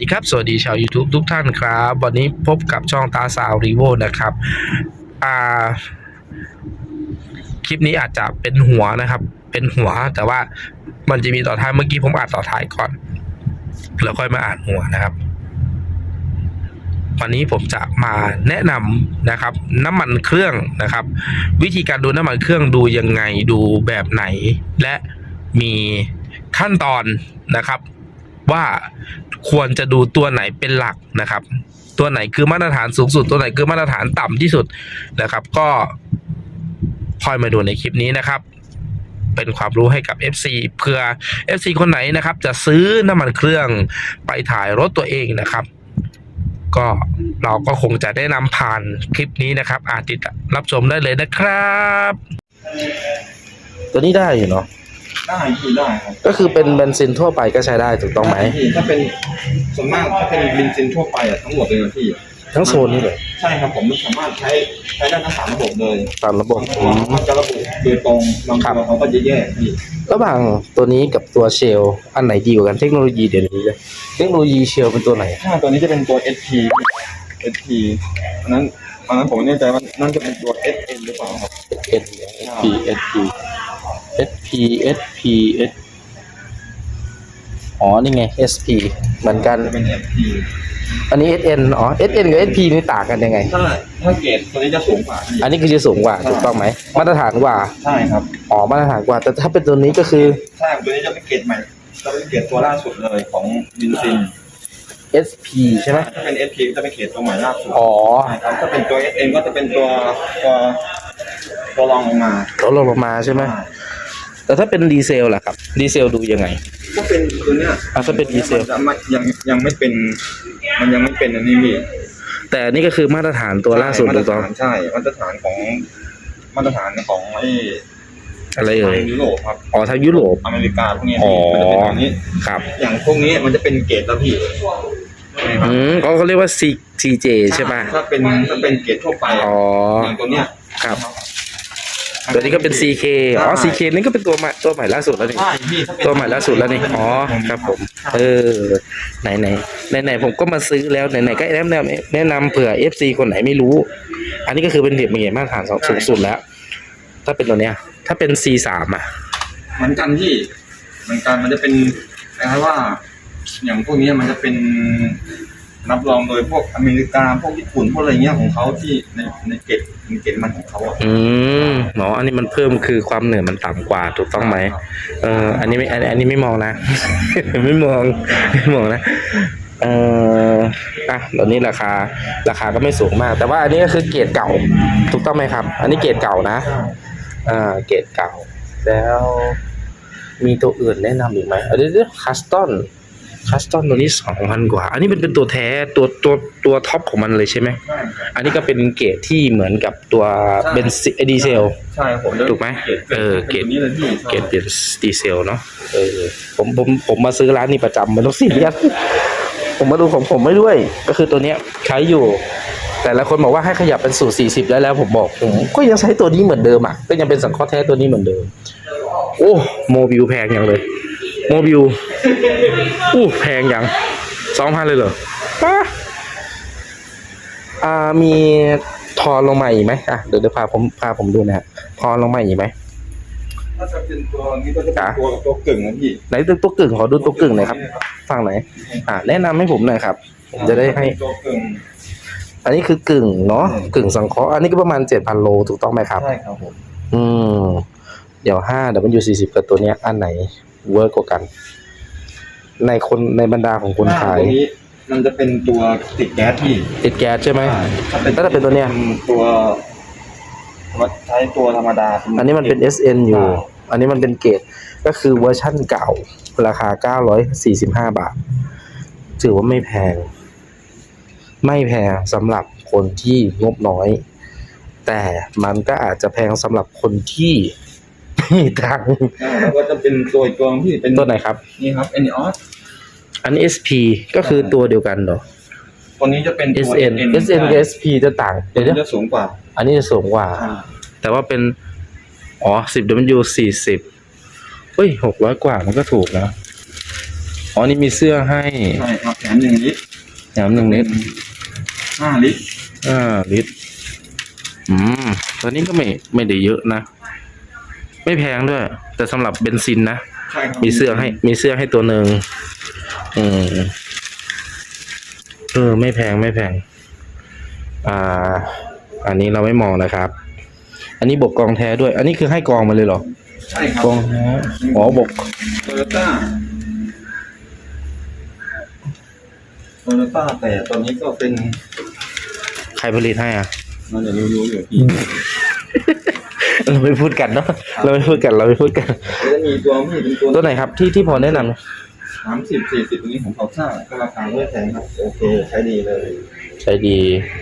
สวัสดีครับ สวัสดีชาว YouTube ทุกท่านครับ วันนี้พบกับช่องตาสาวรีโวนะครับอ่าคลิปนี้อาจจะเป็นหัวนะครับ เป็นหัวแต่ว่ามันจะมีต่อท้ายเมื่อกี้ผมอ่านต่อท้ายก่อน แล้วค่อยมาอ่านหัวนะครับ วันนี้ผมจะมาแนะนำนะครับ น้ำมันเครื่องนะครับ วิธีการดูน้ำมันเครื่องดูยังไงดูแบบไหน และมีขั้นตอนนะครับ ว่าควรจะดูตัวไหนเป็นหลักนะครับ ตัวไหนคือมาตรฐานสูงสุด ตัวไหนคือมาตรฐานต่ำที่สุดนะครับ ก็คอยมาดูในคลิปนี้นะครับ เป็นความรู้ให้กับ FC เพื่อ FC คนไหนนะครับ จะซื้อน้ำมันเครื่องไปถ่ายรถตัวเองนะครับก็เราก็คงจะได้นำผ่านคลิปนี้นะครับ อาจติดรับชมได้เลยนะครับ ตัวนี้ได้อยู่เนาะ ได้พี่ได้ครับก็คือเป็นเบนซินทั่วไปก็ใช้ได้ถูกต้องไหมด้พี่ถ้าเป็นส่วนมากถ้าเป็นบินซินทั่วไปอะทั้งหมดเลยนะพี่ทั้งโซนนี้เลยใช่ครับผมมันสามารถใช้ใช้ได้ทั้งสามระบบเลยตามระบบบางตัวมันจะระบุโดยตรงบางครับ ตัวเขาก็จะแยกพี่ระหว่างตัวนี้กับตัวเชลอันไหนดีกว่ากันเทคโนโลยีเดี๋ยวนี้เลยเทคโนโลยีเชลเป็นตัวไหน ถ้าตัวนี้จะเป็นตัว SP SP อันนั้นอันนั้นผมไม่แน่ใจว่านั่นจะเป็นตัว SN หรือเปล่าครับ S P S P S P S P S อ๋อ นี่ไง S P เหมือนกัน จะเป็น SP อันนี้ S N อ๋อ S N กับ S P นี่ต่างกันยังไง ถ้าถ้าเกรดตัวนี้จะสูงกว่าพี่อันนี้คือจะสูงกว่าถูกต้องไหม มาตรฐานกว่า ใช่ครับอ๋อ มาตรฐานกว่า แต่ถ้าเป็นตัวนี้ก็คือ ใช่ตัวนี้จะเป็นเกรดใหม่จะเป็นเกรดตัวล่าสุดเลยของบินซิน S P ใช่ไหมถ้าเป็น SP ก็จะเป็นเกรดตัวใหม่ล่าสุดอ๋อใช่ครับถ้าเป็นตัว SN ก็จะเป็นตัวตัวตัวรองลงมา ลดลงลงมาใช่ไหม แต่ถ้าเป็นดีเซลล่ะครับ ดีเซลดูยังไง ก็เป็นตัวเนี้ยอะถ้าเป็นดีเซล มันจะไม่ยังยังไม่เป็น มันยังไม่เป็นอันนี้พี่แต่อันนี่ก็คือมาตรฐานตัวล่าสุดมาถูตรกต้องฐานใช่มาตรฐานของมาตรฐานของไอ้อะไรเอ่ยทางยุโรปครับอ๋อทางยุโรป อเมริกาพวกนี้อ๋อมันจะเป็นอย่างนี้ ครับอย่างพวกนี้มันจะเป็นเกรดแล้วพี่ใช่ครับอืมเขาเขาเรียกว่า C C J ใช่ป่ะถ้าเป็นถ้าเป็นเกรดทั่วไปอ๋อ อย่างตัวเนี้ยครับ ตัวนี้ก็เป็น C K อ๋อ C K นี่ก็เป็นตัวใหม่ตัวใหม่ล่าสุดแล้วนี่ ใช่พี่ถ้าเป็นตัวใหม่ล่าสุดแล้วนี่ อ๋อ ครับผม เออ ไหนไหนไหนไหนผมก็มาซื้อแล้วไหนไหนก็แนะนำแนะนำเผื่อ F C คนไหนไม่รู้ อันนี้ก็คือเป็นเหรียญเงินมาตรฐานสูงสุดแล้ว ถ้าเป็นตัวเนี้ย ถ้าเป็น C สามอะ เหมือนกันพี่เหมือนกันมันจะเป็นคล้ายๆว่า อย่างพวกนี้มันจะเป็น รับรองโดยพวกอเมริกาพวกญี่ปุ่นพวกอะไรเงี้ยของเขาที่ในในเกตในเกตมันของเขาอะอืมเนาะอันนี้มันเพิ่มคือความเหนื่อยมันต่ำกว่าถูกต้องไหมเอออันนี้ไม่อันอันนี้ไม่มองนะ ไม่มองไม่มองนะเอออะตอนนี้ราคาราคาก็ไม่สูงมาก แต่ว่าอันนี้ก็คือเกรดเก่า ถูกต้องไหมครับ อันนี้เกรดเก่านะอ่าเกรดเก่า แล้วมีตัวอื่นแนะนำอีกไหมอันนี้คัสตอน คัสตอนตัวนี้สองพันกว่า อันนี้มันเป็นตัวแท้ตัวตัวตัวท็อปของมันเลยใช่ไหมใช่ครับอันนี้ก็เป็นเกรดที่เหมือนกับตัวใช่เบนซิดีเซล ใช่ผมถูกไหมเออเกรดนี้เลยพี่เกรดเป็นดีเซลเนาะเออผมผมผมมาซื้อร้านนี้ประจำมันต้องสี่เรียสผมมาดูของผมไม่ด้วย ก็คือตัวเนี้ยใช้อยู่ แต่ละคนบอกว่าให้ขยับเป็นสูตรสี่สิบแล้วแล้วผมบอกผมก็ยังใช้ตัวนี้เหมือนเดิมอะก็ยังเป็นสังเคราะห์แท้ตัวนี้เหมือนเดิม โอ้โมบิลแพงอย่างเลยโมบิล อู้แพงอย่างสองพันเลยเหรอป้าอ่ามีทอนลงมาอีกไหมอะเดี๋ยวเดี๋ยวพาผมพาผมดูนะฮะทอนลงมาอีกไหมถ้าจะเป็นตัวนี้ก็จะเป็นจ๋าตัวตัวกึ่งนะพี่ไหนตัวตัวกึ่งขอดูตัวกึ่งหน่อยครับฟังไหนอยอ่าแนะนำให้ผมหน่อยครับผมจะได้ให้ตัวกึ่งอันนี้คือกึ่งเนาะกึ่งสังเคราะห์อันนี้ก็ประมาณเจ็ดพันโลถูกต้องไหมครับใช่ครับผมอืมเดี๋ยวห้าเดี๋ยวมันอยู่สี่สิบกับตัวเนี้ยอันไหนเวิร์กกว่ากัน ในคนในบรรดาของคนขาย ตัวนี้มันจะเป็นตัวติดแก๊สพี่ติดแก๊สใช่ไหมแล้วถ้าเป็นตัวเนี้ยตัววัดใช้ตัวธรรมดา อันนี้มันเป็น SN อยู่ อันนี้มันเป็นเกรดก็คือเวอร์ชั่นเก่า ราคา 945 บาท ถือว่าไม่แพง ไม่แพงสำหรับคนที่งบน้อย แต่มันก็อาจจะแพงสำหรับคนที่มีตังค์อ่าแล้วก็จะเป็นตัวอีกตัวที่เป็นตัวไหนครับ นี่ครับ a n i o s อันนี้ SP ก็คือตัวเดียวกันเหรอ ตัวนี้จะเป็นตัว SN SN กับ SP จะต่างเดี๋ยวตัวเดี๋ยวนี้จะสูงกว่า อันนี้จะสูงกว่า แต่ว่าเป็น อ๋อ 10W 40เฮ้ย600 กว่ามันก็ถูกนะ อ๋อ นี่มีเสื้อให้ ใช่ครับแถมหนึ่งลิตรแถมหนึ่งลิตรห้าลิตรอ่าลิตร อืมตัวนี้ก็ไม่ไม่ได้เยอะนะ ไม่แพงด้วย แต่สำหรับเบนซินนะใช่ครับมีเสื้อให้ มีเสื้อให้ตัวหนึ่ง อืมเออ ไม่แพงไม่แพง อ่า อันนี้เราไม่มองนะครับ อันนี้บกกองแท้ด้วย อันนี้คือให้กองมาเลยเหรอใช่ครับกองแท้อ๋อบกโตโยต้าโตโยต้าแต่ตอนนี้ก็เป็นใครผลิตให้อะมันจะรู้ๆอยู่พี่เราไม่พูดกันเนาะเราไม่พูดกันเราไม่พูดกันก็จะมีตัวมีเป็นตัว ตัวไหนครับที่ที่พอแนะนำ สามสิบสี่สิบตัวนี้ของเขาซ่าก็ราคาไม่แพงครับโอเคใช้ดีเลย ใช้ดี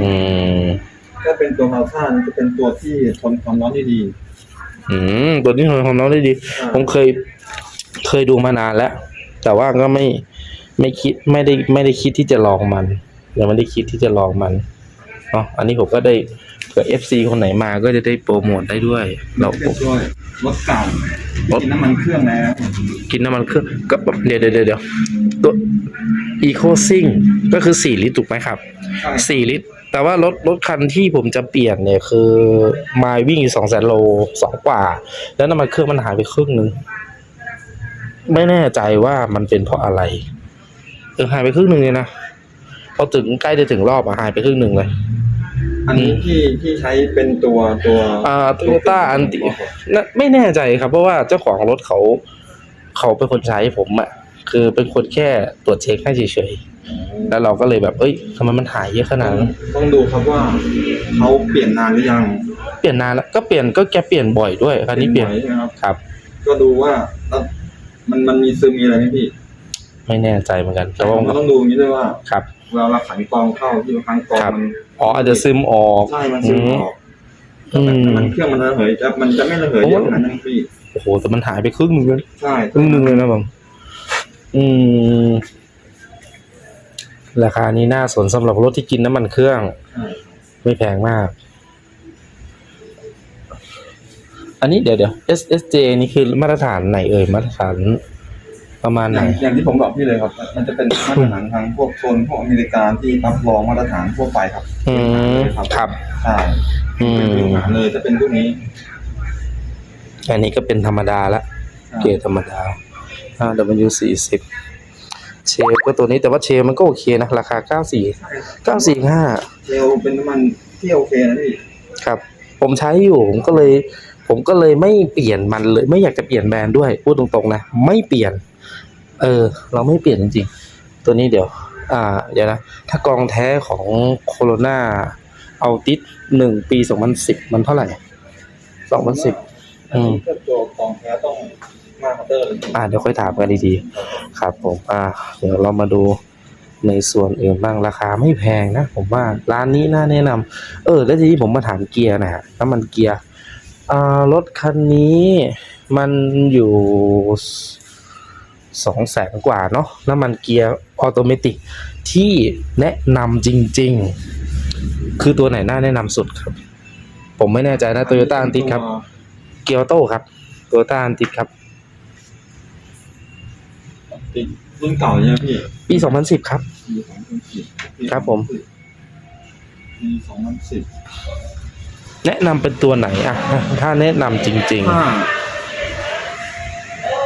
อืมถ้าเป็นตัวเขาซ่านี่จะเป็นตัวที่ทนความร้อนได้ดี อืมตัวนี้ทนความร้อนได้ดีอ่าผมเคย เคยดูมานานแล้ว แต่ว่าก็ไม่ไม่คิดไม่ได้ไม่ได้คิดที่จะลองมันยังไม่ได้คิดที่จะลองมันเนาะอันนี้ผมก็ได้ เผื่อเอฟซีคนไหนมาก็จะได้โปรโมทได้ด้วย เราเป็นตัวรถเก่าที่กินน้ำมันเครื่องแล้วกินน้ำมันเครื่องก็เดี๋ยวเดี๋ยวเดี๋ยวเดี๋ยวตัวอีโคซิงก็คือสี่ลิตรถูกไหมครับใช่สี่ลิตร แต่ว่ารถรถคันที่ผมจะเปลี่ยนเนี่ยคือมายวิ่งอยู่สองแสนโลสองกว่า แล้วน้ำมันเครื่องมันหายไปครึ่งหนึ่งไม่แน่ใจว่ามันเป็นเพราะอะไรเออหายไปครึ่งหนึ่งเลยนะพอถึงใกล้จะถึงรอบอะหายไปครึ่งหนึ่งเลย อันนี้ที่ที่ใช้เป็นตัวตัวอ่าโตโยต้าอันตินะไม่แน่ใจครับ เพราะว่าเจ้าของรถเขา เขาเป็นคนใช้ผมอะคือเป็นคนแค่ตรวจเช็คให้เฉยๆแล้วเราก็เลยแบบ เอ้ยทำไมมันหายเยอะขนาดนั้นต้องดูครับว่าเขาเปลี่ยนนานหรือยัง เปลี่ยนนานแล้วก็เปลี่ยนก็แกเปลี่ยนบ่อยด้วยคันนี้เปลี่ยนไหใช่ไหมครับครับ ก็ดูว่าแล้วมันมันมีซึมมีอะไรไหมพี่ ไม่แน่ใจเหมือนกันแต่แต่ว่าว่าก็ต้องดูอย่างนี้ด้วยว่าครับ เวลาเราขันกรองเข้าที่บางครั้งกรองครับ มันอ๋ออาจจะซึมออก ใช่มันซึมออกอืมมันเครื่องมันระเหยจะมันจะไม่ระเหยเยอะขนาดนั้นพี่โอ้โหแต่มันหายไปครึ่งหนึ่งเลยใช่ครึ่งหนึ่งเลยนะผมอืม ราคานี้น่าสนสำหรับรถที่กินน้ำมันเครื่อง ใช่ไม่แพงมาก อันนี้เดี๋ยวเดี๋ยว S S J นี่คือมาตรฐานไหนเอ่ยมาตรฐาน ประมาณอไหน ย่างอย่างที่ผมบอกพี่เลยครับ มันจะเป็นมาตรฐานทางพวกโซนพวกอเมริกาที่รับรองมาตรฐานทั่วไปครับอืมครับ ใช่อืเป็นมพื้นฐานเลยจะเป็นพวกนี้อันนี้ก็เป็นธรรมดาละ เกรดธรรมดา 5W สี่สิบเชลก็ตัวนี้แต่ว่าเชลมันก็โอเคนะ ราคา94ใช่ครับ945เจลเป็นน้ำมันที่โอเคนะพี่ครับ ผมใช้อยู่ ผมก็เลย ผมก็เลยไม่เปลี่ยนมันเลย ไม่อยากจะเปลี่ยนแบรนด์ด้วย พูดตรงๆนะ ไม่เปลี่ยน เออ เราไม่เปลี่ยนจริงๆ ตัวนี้เดี๋ยว อ่า เดี๋ยวนะ ถ้ากองแท้ของโคโรนาเอาติดหนึ่งปี2010มันเท่าไหร่2010อันนี้ก็ตัวกองแท้ต้องมาคัตเตอร์เลยอ่าเดี๋ยวค่อยถามกันดีๆ ครับผม อ่า เดี๋ยวเรามาดูในส่วนอื่นบ้างราคาไม่แพงนะ ผมว่าร้านนี้น่าแนะนำเออ แล้วทีนี้ผมมาถามเกียร์นะฮะน้ำมันเกียร์อ่ารถคันนี้มันอยู่ สองแสนกว่าเนาะน้ำมันเกียร์ออโตเมติกที่แนะนำจริง ๆ คือตัวไหนน่าแนะนำสุดครับ ผมไม่แน่ใจนะโตโยต้าอันติดครับ เกียร์ออโต้ครับโตโยต้าอันติดครับติดรุ่นเก่าใช่ไหมพี่ ปี2010ครับ ปีสองพันสิบครับผม ปีสองพันสิบแนะนำเป็นตัวไหนอะถ้าแนะนำจริงถ้า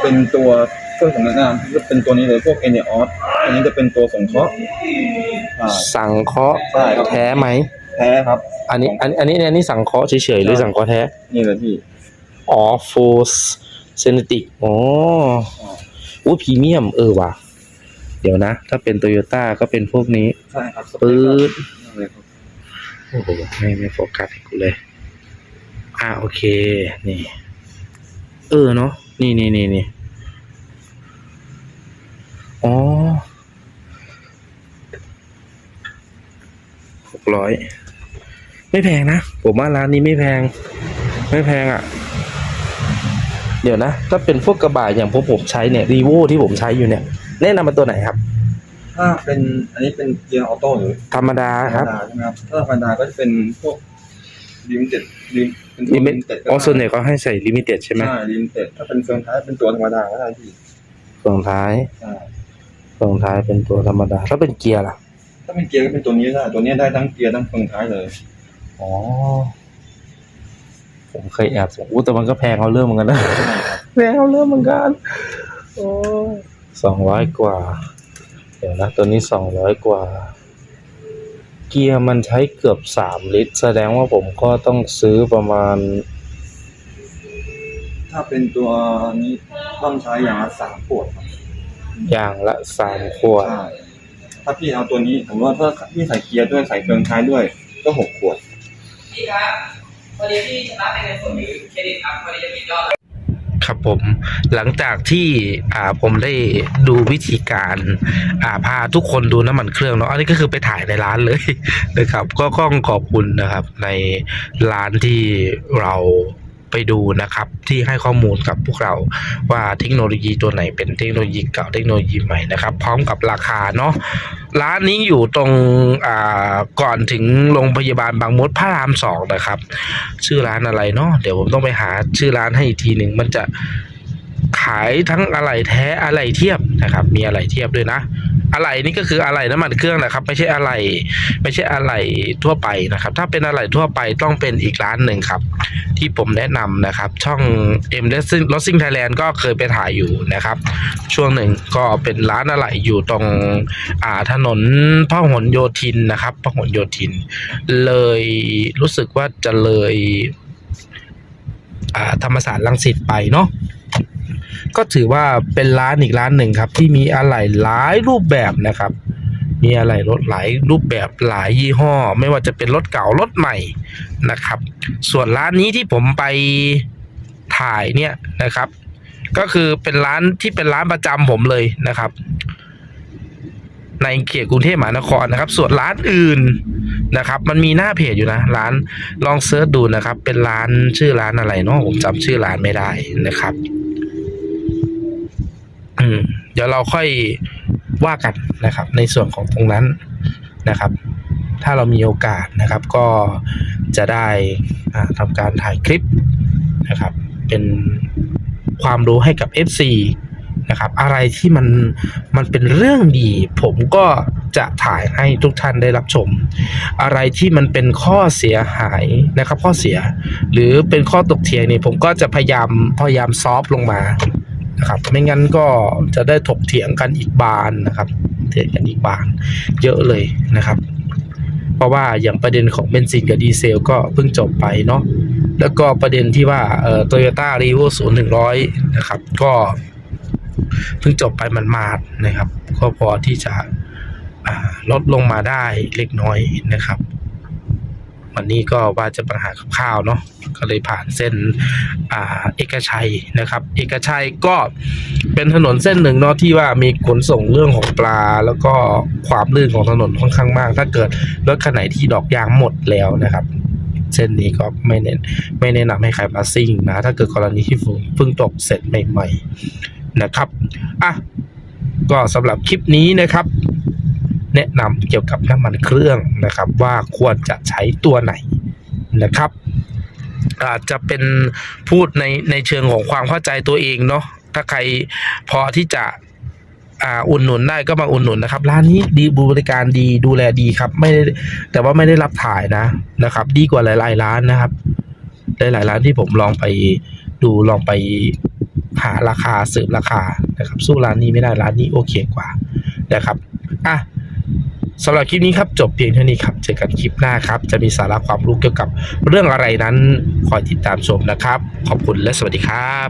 เป็นตัว เครื่องสำนักงานที่จะเป็นตัวนี้เลยพวกเอเนออสอันนี้จะเป็นตัวสงเคราะห์อ่าๆสังเคราะห์ใช่ครับ แท้ไหม แท้ครับ อันนี้อันอันนี้อันนี้สังเคราะห์เฉยๆหรือใช่สังเคราะห์แท้ นี่เลยพี่ อ๋อฟูสเซนติกอ๋ออู้พรีเมียม เออว่ะ เดี๋ยวนะ ถ้าเป็นโตโยต้าก็เป็นพวกนี้ใช่ครับสเปคปื๊ดนั่นเลยครับโอ้โหไม่ไม่โฟกัสให้กูเลย อ่าโอเค นี่ เออเนาะนี่นี่นี่นี่ อ๋อหกร้อยไม่แพงนะ ผมว่าร้านนี้ไม่แพง ไม่แพงอะ่ะ เดี๋ยวนะถ้าเป็นพวกกระบะอย่างพวกผมใช้เนี่ยรีโวที่ผมใช้อยู่เนี่ย แนะนำเป็นตัวไหนครับ ถ้าเป็นอันนี้เป็นเกียร์ออโต้หรือธรรมดาธรครรัมบดาใช่ไหมครับถ้าธรรมดาก็จะเป็นพวกลิมิเต็ดลิมเป็นตัวลิมิลิมิเต็ดอ๋อส่วนใหญ่เขาให้ใส่ลิมิเต็ดใช่ไหมใช่ลิมิเต็ดถ้าเป็นเฟืองท้ายเป็นตัวธรรมดาก็ได้พี่ส่วนท้าย ใช่ เฟืองท้ายเป็นตัวธรรมดา ถ้าเป็นเกียร์ล่ะ ถ้าเป็นเกียร์ก็เป็นตัวนี้ได้ ตัวนี้ได้ทั้งเกียร์ทั้งเฟืองท้ายเลย อ๋อ ผมเคยแอบสงอู้แต่มันก็แพงเอาเรื่องเหมือนกันนะ แพงเอาเรื่องเหมือนกัน โอ้สองร้อยกว่า เดี๋ยวนะ ตัวนี้สองร้อยกว่า เกียร์มันใช้เกือบสามลิตร แสดงว่าผมก็ต้องซื้อประมาณ ถ้าเป็นตัวนี้ต้องใช้อย่างละสามขวดครับ อย่างละสามขวด ใช่ถ้าพี่เอาตัวนี้ผมว่าถ้าพี่ใส่เกียร์ด้วยใส่เฟืองท้ายด้วย ก็หกขวด พี่ครับวันนี้พี่ชนะเป็นเงินสดหรือเครดิตครับวันนี้จะปิดยอด ครับผมหลังจากที่อ่าผมได้ดูวิธีการอ่าพาทุกคนดูน้ำมันเครื่องเนาะอันนี้ก็คือไปถ่ายในร้านเลย นะครับ ก็ต้องขอบคุณนะครับในร้านที่เรา ไปดูนะครับที่ให้ข้อมูลกับพวกเราว่าเทคโนโลยีตัวไหนเป็นเทคโนโลยีเก่าเทคโนโลยีใหม่นะครับ พร้อมกับราคาเนาะร้านนี้อยู่ตรงอ่าก่อนถึงโรงพยาบาลบางมดพระรามสองนะครับ ชื่อร้านอะไรเนาะเดี๋ยวผมต้องไปหาชื่อร้านให้อีกทีหนึ่งมันจะ ขายทั้งอะไหล่แท้อะไหล่เทียบนะครับ มีอะไหล่เทียบด้วยนะอะไหล่นี่ก็คืออะไหล่น้ำมันเครื่องนะครับ ไม่ใช่อะไหล่ไม่ใช่อะไหล่ทั่วไปนะครับ ถ้าเป็นอะไหล่ทั่วไปต้องเป็นอีกร้านหนึ่งครับ ที่ผมแนะนำนะครับ ช่อง M Racing Racing Thailand ก็เคยไปถ่ายอยู่นะครับ ช่วงหนึ่งก็เป็นร้านอะไหล่อยู่ตรงอ่าถนนพหลโยธินนะครับพหลโยธิน เลยรู้สึกว่าจะเลยอ่าธรรมศาสตร์ลังสิตไปเนาะ ก็ถือว่าเป็นร้านอีกร้านหนึ่งครับ ที่มีอะไหล่หลายรูปแบบนะครับ มีอะไหล่รถหลายรูปแบบหลายยี่ห้อ ไม่ว่าจะเป็นรถเก่ารถใหม่นะครับ ส่วนร้านนี้ที่ผมไปถ่ายเนี่ยนะครับ ก็คือเป็นร้านที่เป็นร้านประจำผมเลยนะครับ ในเขตกรุงเทพมหานครนะครับ ส่วนร้านอื่นนะครับ มันมีหน้าเพจอยู่นะ ร้านลองเซิร์ชดูนะครับ เป็นร้านชื่อร้านอะไรเนาะผมจำชื่อร้านไม่ได้นะครับ มเดี๋ยวเราค่อยว่ากันนะครับ ในส่วนของตรงนั้นนะครับ ถ้าเรามีโอกาสนะครับ ก็จะได้ทำการถ่ายคลิปนะครับ เป็นความรู้ให้กับ FC นะครับ อะไรที่มันมันเป็นเรื่องดี ผมก็จะถ่ายให้ทุกท่านได้รับชม อะไรที่มันเป็นข้อเสียหายนะครับ ข้อเสีย หรือเป็นข้อตกเถียงเนี่ยผมก็จะพยายามพยายามซอฟต์ลงมา นะครับ ไม่งั้นก็จะได้ถกเถียงกันอีกบานนะครับเถียงกันอีกบาน เยอะเลยนะครับ เพราะว่าอย่างประเด็นของเบนซินกับดีเซลก็เพิ่งจบไปเนาะแล้วก็ประเด็นที่ว่าเอ่อโตโยต้ารีโวศูนย์หนึ่งร้อยนะครับ ก็เพิ่งจบไปมันมาดนะครับ ก็พอที่จะลดลงมาได้เล็กน้อยนะครับ วันนี้ก็ว่าจะปัญหากับข้าวเนาะก็เลยผ่านเส้นอ่าเอกชัยนะครับ เอกชัยก็เป็นถนนเส้นหนึ่งเนาะที่ว่ามีขนส่งเรื่องของปลา แล้วก็ความลื่นของถนนค่อนข้างมาก ถ้าเกิดรถคันไหนที่ดอกยางหมดแล้วนะครับเส้นนี้ก็ไม่เน้นไม่แนะนำให้ใครมาซิ่งนะถ้าเกิดกรณีที่เพิ่งตกเสร็จใหม่ ๆนะครับอะก็สำหรับคลิปนี้นะครับ แนะนำเกี่ยวกับน้ำมันเครื่องนะครับว่าควรจะใช้ตัวไหนนะครับ อาจจะเป็นพูดในในเชิงของความเข้าใจตัวเองเนาะถ้าใครพอที่จะอุ่นหนุนได้ก็มาอุ่นหนุนนะครับ ร้านนี้ดีบริการดีดูแลดีครับ ไม่ได้แต่ว่าไม่ได้รับถ่ายนะนะครับ ดีกว่าหลาย ๆ ร้านนะครับ หลาย ๆ ร้านที่ผมลองไปดูลองไปหาราคาสืบราคานะครับ สู้ร้านนี้ไม่ได้ร้านนี้โอเคกว่านะครับอะ สำหรับคลิปนี้ครับจบเพียงเท่านี้ครับเจอกันคลิปหน้าครับจะมีสาระความรู้เกี่ยวกับเรื่องอะไรนั้นคอยติดตามชมนะครับ ขอบคุณและสวัสดีครับ